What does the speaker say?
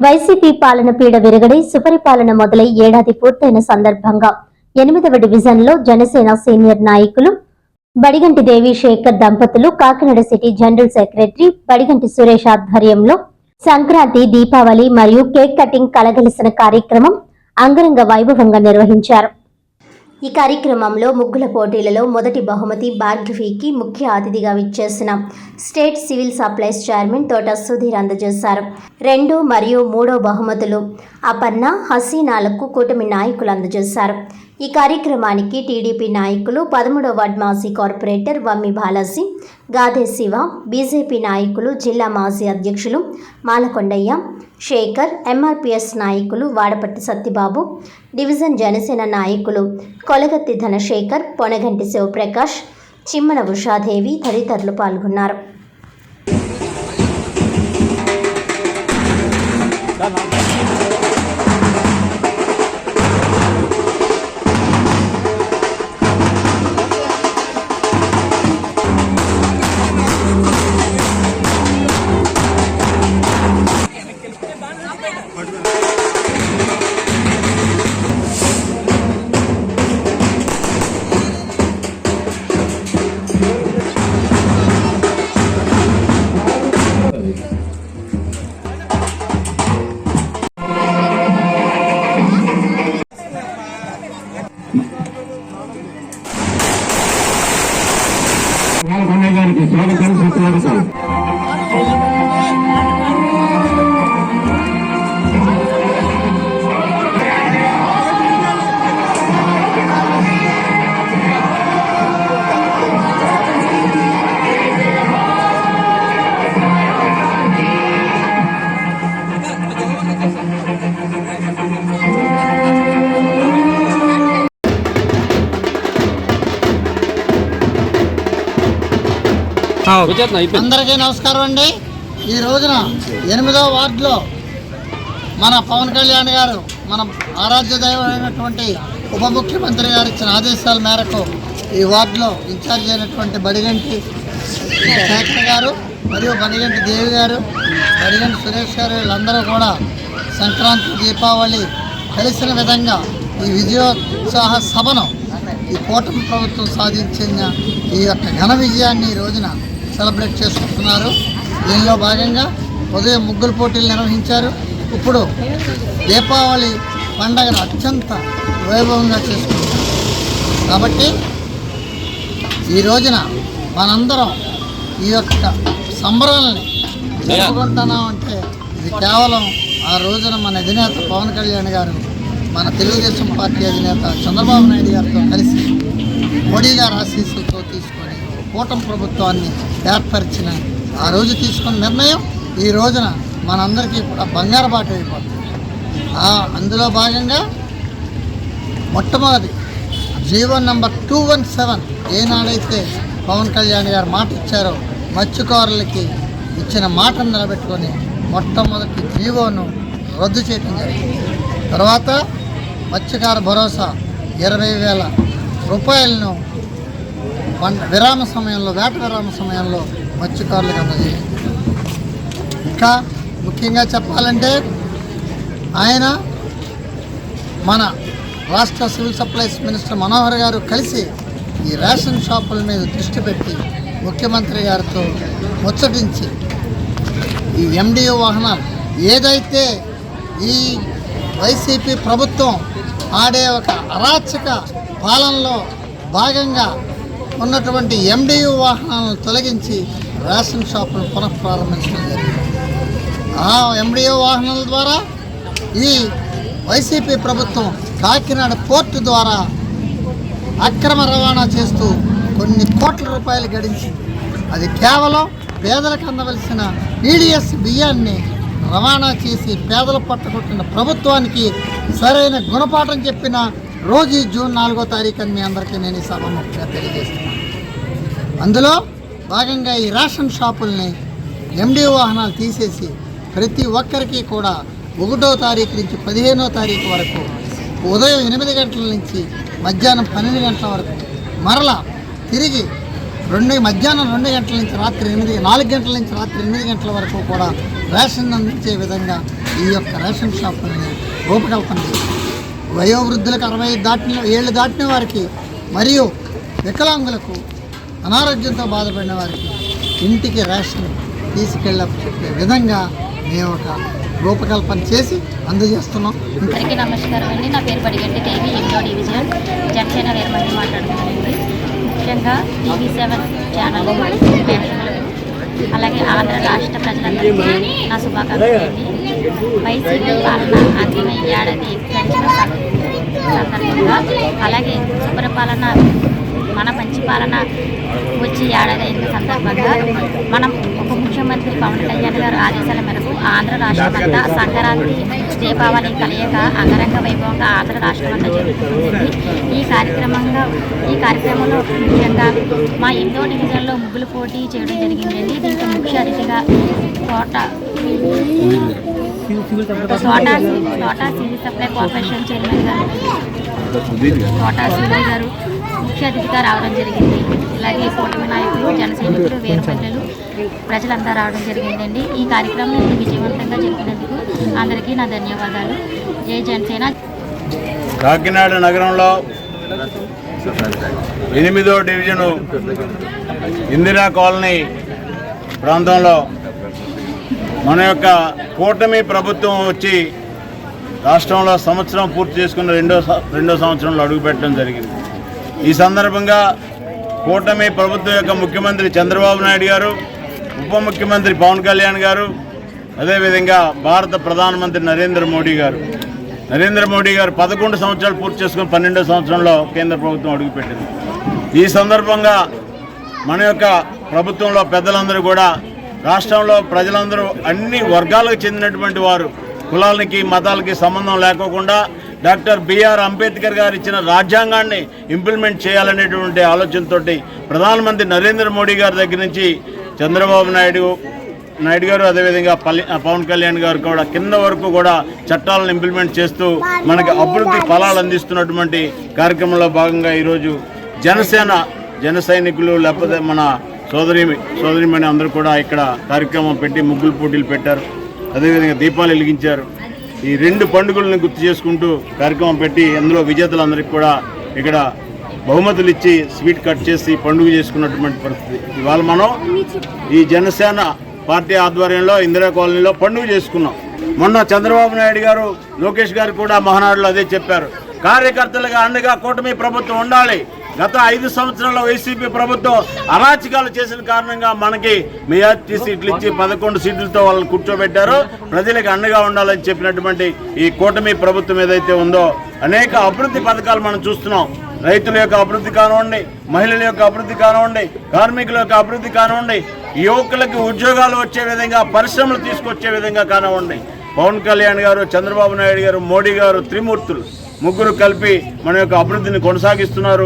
YCP పాలన పీడ విరగడి సుపరిపాలన మొదలై ఏడాది పూర్తయిన సందర్భంగా ఎనిమిదవ డివిజన్లో జనసేన సీనియర్ నాయకులు బడిగంటి దేవి శేఖర్ దంపతులు Kakinada city general secretary Badiganti Suresh ఆధ్వర్యంలో సంక్రాంతి దీపావళి మరియు కేక్ కటింగ్ కలగలిసిన కార్యక్రమం అంగరంగ వైభవంగా నిర్వహించారు. ఈ కార్యక్రమంలో ముగ్గుల పోటీలలో మొదటి బహుమతి భార్గవికి ముఖ్య అతిథిగా విచ్చేసిన స్టేట్ సివిల్ సప్లైస్ చైర్మన్ తోట సుధీర్ అందజేశారు. రెండు మరియు మూడో బహుమతులు అపర్ణ హసీనాలకు కూటమి నాయకులు అందజేశారు. ఈ కార్యక్రమానికి టీడీపీ నాయకులు పదమూడవ వార్డ్ మాజీ కార్పొరేటర్ వమ్మి బాలాజీ గాధే శివ బీజేపీ నాయకులు జిల్లా మాజీ అధ్యక్షులు మాలకొండయ్య శేఖర్ ఎంఆర్పిఎస్ నాయకులు వాడపట్టి సత్యబాబు డివిజన్ జనసేన నాయకులు కొలగత్తి ధనశేఖర్ పొనగంటి శివప్రకాష్ చిమ్మన ఉషాదేవి తదితరులు పాల్గొన్నారు. అందరికీ నమస్కారం అండి. ఈ రోజున ఎనిమిదో వార్డులో మన పవన్ కళ్యాణ్ గారు మన ఆరాధ్య దైవమైనటువంటి ఉప ముఖ్యమంత్రి గారు ఇచ్చిన ఆదేశాల మేరకు ఈ వార్డులో ఇన్ఛార్జ్ అయినటువంటి బడిగంటి శేఖర్ గారు మరియు బడిగంటి దేవి గారు బడిగంటి సురేష్ గారు వీళ్ళందరూ కూడా సంక్రాంతి దీపావళి కలిసిన విధంగా ఈ విజయోత్సాహ సభను ఈ కూటమి ప్రభుత్వం సాధించిన ఈ యొక్క ఘన విజయాన్ని ఈ రోజున సెలబ్రేట్ చేసుకుంటున్నారు. దీనిలో భాగంగా ఉదయం ముగ్గురు పోటీలు నిర్వహించారు. ఇప్పుడు దీపావళి పండగను అత్యంత వైభవంగా చేసుకుంటారు కాబట్టి ఈ రోజున మనందరం ఈ యొక్క సంబరాలని జరుపుకుంటున్నాం అంటే ఇది కేవలం ఆ రోజున మన అధినేత పవన్ కళ్యాణ్ గారు మన తెలుగుదేశం పార్టీ అధినేత చంద్రబాబు నాయుడు గారితో కలిసి మోడీ గారు ఆశీస్సులతో తీసుకొని కూటమి ప్రభుత్వాన్ని ఏర్పరిచిన ఆ రోజు తీసుకున్న నిర్ణయం ఈ రోజున మనందరికీ కూడా బంగారు బాట అయిపోతుంది. అందులో భాగంగా మొట్టమొదటి GO number two one seven ఏనాడైతే Pawan Kalyan గారు మాట ఇచ్చారో మత్స్యకారులకి ఇచ్చిన మాటను నిలబెట్టుకొని మొట్టమొదటి జీవోను రద్దు చేయడం జరిగింది. తర్వాత మత్స్యకార భరోసా ఇరవై వేల రూపాయలను వన్ విరామ సమయంలో వేట విరామ సమయంలో మత్స్యకారులకు అందజేయండి ఇంకా ముఖ్యంగా చెప్పాలంటే ఆయన మన రాష్ట్ర సివిల్ సప్లైస్ మినిస్టర్ మనోహర్ గారు కలిసి ఈ రేషన్ షాపుల మీద దృష్టి పెట్టి ముఖ్యమంత్రి గారితో ముచ్చటించి ఈ ఎండిఓ వాహనాలు ఏదైతే ఈ వైసీపీ ప్రభుత్వం ఆడే ఒక అరాచక పాలనలో భాగంగా ఉన్నటువంటి ఎండియు వాహనాలను తొలగించి రేషన్ షాపును పునఃప్రారంభించడం జరిగింది. ఆ ఎండిఓ వాహనాల ద్వారా ఈ వైసీపీ ప్రభుత్వం కాకినాడ పోర్టు ద్వారా అక్రమ రవాణా చేస్తూ కొన్ని కోట్ల రూపాయలు గడించింది. అది కేవలం పేదలకు అందవలసిన పీడిఎస్ బియ్యాన్ని రవాణా చేసి పేదలు పట్టుకొట్టిన ప్రభుత్వానికి సరైన గుణపాఠం చెప్పిన రోజు ఈ జూన్ నాలుగో తారీఖు అని మీ అందరికీ నేను ఈ సభాముఖంగా తెలియజేస్తున్నాను. అందులో భాగంగా ఈ రేషన్ షాపుల్ని ఎండీ వాహనాలు తీసేసి ప్రతి ఒక్కరికి కూడా ఒకటో తారీఖు నుంచి పదిహేనో తారీఖు వరకు ఉదయం ఎనిమిది గంటల నుంచి మధ్యాహ్నం పన్నెండు గంటల వరకు మరలా తిరిగి రెండు మధ్యాహ్నం రెండు గంటల నుంచి రాత్రి ఎనిమిది నాలుగు గంటల నుంచి రాత్రి ఎనిమిది గంటల వరకు కూడా రేషన్ అందించే విధంగా ఈ యొక్క రేషన్ షాపుల్ని రూపకల్పన చేశారు. వయోవృద్ధులకు అరవై దాటిన ఏళ్ళు దాటిన వారికి మరియు వికలాంగులకు అనారోగ్యంతో బాధపడిన వారికి ఇంటికి రేషన్ తీసుకెళ్ళ విధంగా మేము ఒక రూపకల్పన చేసి అందజేస్తున్నాం. అందరికీ నమస్కారం అండి. నా పేరు పడిగట్టి దేవి ఇంట్లో డివిజన్ జనసేన వేరమంది మాట్లాడుతున్నానండి. ముఖ్యంగా టీవీ సెవెన్ ఛానల్ అలాగే ఆంధ్ర రాష్ట్ర ప్రజలందరికీ నా శుభాకాంక్షలు అండి. వైసీపీ పాలన అంతిమ ఏడాది గడిచిన సందర్భంగా అలాగే శుభ్రపాలన మన మంచి పాలన వచ్చి ఏడాది అయిన సందర్భంగా మనం ఉప ముఖ్యమంత్రి పవన్ కళ్యాణ్ గారు ఆదేశాల మేరకు ఆంధ్ర రాష్ట్రమంతా సంక్రాంతి దీపావళి కలియక అంగరంగ వైభవంగా ఆంధ్ర రాష్ట్రమంతా జరుగుతుంది ఈ కార్యక్రమంగా ఈ కార్యక్రమంలో ముఖ్యంగా మా ఎన్నో డివిజన్లో ముగ్గులు పోటీ చేయడం జరిగిందండి. దీంట్లో ముఖ్య అతిథిగా కోట Thota Thota civil supply corporation chairman garu. Thota Sudheer గారు. ముఖ్య అతిథిగా రావడం జరిగింది. ఇలాగే కూటమి నాయకులు జన సైనికులు వీరపల్లెలు ప్రజలంతా రావడం జరిగిందండి. ఈ కార్యక్రమం విజయవంతంగా జరిపినందుకు అందరికీ నా ధన్యవాదాలు. జై జనసేన. కాకినాడ నగరంలో ఎనిమిదో డివిజను ఇందిరా కాలనీ ప్రాంతంలో మన యొక్క కూటమి ప్రభుత్వం వచ్చి రాష్ట్రంలో సంవత్సరం పూర్తి చేసుకున్న రెండో రెండో సంవత్సరంలో అడుగుపెట్టడం జరిగింది. ఈ సందర్భంగా కూటమి ప్రభుత్వం యొక్క ముఖ్యమంత్రి చంద్రబాబు నాయుడు గారు ఉప ముఖ్యమంత్రి పవన్ కళ్యాణ్ గారు అదేవిధంగా భారత ప్రధానమంత్రి నరేంద్ర మోడీ గారు. నరేంద్ర మోడీ గారు పదకొండు సంవత్సరాలు పూర్తి చేసుకుని పన్నెండో సంవత్సరంలో కేంద్ర ప్రభుత్వం అడుగుపెట్టింది ఈ సందర్భంగా మన యొక్క ప్రభుత్వంలో పెద్దలందరూ కూడా రాష్ట్రంలో ప్రజలందరూ అన్ని వర్గాలకు చెందినటువంటి వారు. కులాలకి మతాలకి సంబంధం లేకోకుండా డాక్టర్ బిఆర్ అంబేద్కర్ గారు ఇచ్చిన రాజ్యాంగాన్ని ఇంప్లిమెంట్ చేయాలనేటువంటి ఆలోచనతోటి ప్రధానమంత్రి నరేంద్ర మోడీ గారి దగ్గర నుంచి చంద్రబాబు నాయుడు నాయుడు గారు అదేవిధంగా పల్లి పవన్ కళ్యాణ్ గారు కూడా కింద వరకు కూడా చట్టాలను ఇంప్లిమెంట్ చేస్తూ మనకి అభివృద్ధి ఫలాలు అందిస్తున్నటువంటి కార్యక్రమంలో భాగంగా ఈరోజు జనసేన జన సైనికులు లేకపోతే మన సోదరి సోదరిమణి అందరూ కూడా ఇక్కడ కార్యక్రమం పెట్టి ముగ్గులు పోటీలు పెట్టారు. అదేవిధంగా దీపాలు వెలిగించారు. ఈ రెండు పండుగలను గుర్తు చేసుకుంటూ కార్యక్రమం పెట్టి అందులో విజేతలందరికీ కూడా ఇక్కడ బహుమతులు ఇచ్చి స్వీట్ కట్ చేసి పండుగ చేసుకున్నటువంటి పరిస్థితి. ఇవాళ మనం ఈ జనసేన పార్టీ ఆధ్వర్యంలో ఇందిరా కాలనీలో పండుగ చేసుకున్నాం. మొన్న చంద్రబాబు నాయుడు గారు లోకేష్ గారు కూడా మహానాడులో అదే చెప్పారు. కార్యకర్తలుగా అండగా కూటమి ప్రభుత్వం ఉండాలి. గత ఐదు సంవత్సరాల వైసీపీ ప్రభుత్వం అరాచకాలు చేసిన కారణంగా మనకి మెజార్టీ సీట్లు ఇచ్చి పదకొండు సీట్లతో వాళ్ళని కూర్చోబెట్టారు. ప్రజలకు అండగా ఉండాలని చెప్పినటువంటి ఈ కూటమి ప్రభుత్వం ఏదైతే ఉందో అనేక అభివృద్ధి పథకాలు మనం చూస్తున్నాం. రైతుల యొక్క అభివృద్ధి కానివ్వండి మహిళల యొక్క అభివృద్ధి కానివ్వండి కార్మికుల యొక్క అభివృద్ధి కానివ్వండి యువకులకు ఉద్యోగాలు వచ్చే విధంగా పరిశ్రమలు తీసుకొచ్చే విధంగా కానివ్వండి. పవన్ కళ్యాణ్ గారు చంద్రబాబు నాయుడు గారు మోడీ గారు త్రిమూర్తులు ముగ్గురు కలిపి మన యొక్క అభివృద్ధిని కొనసాగిస్తున్నారు.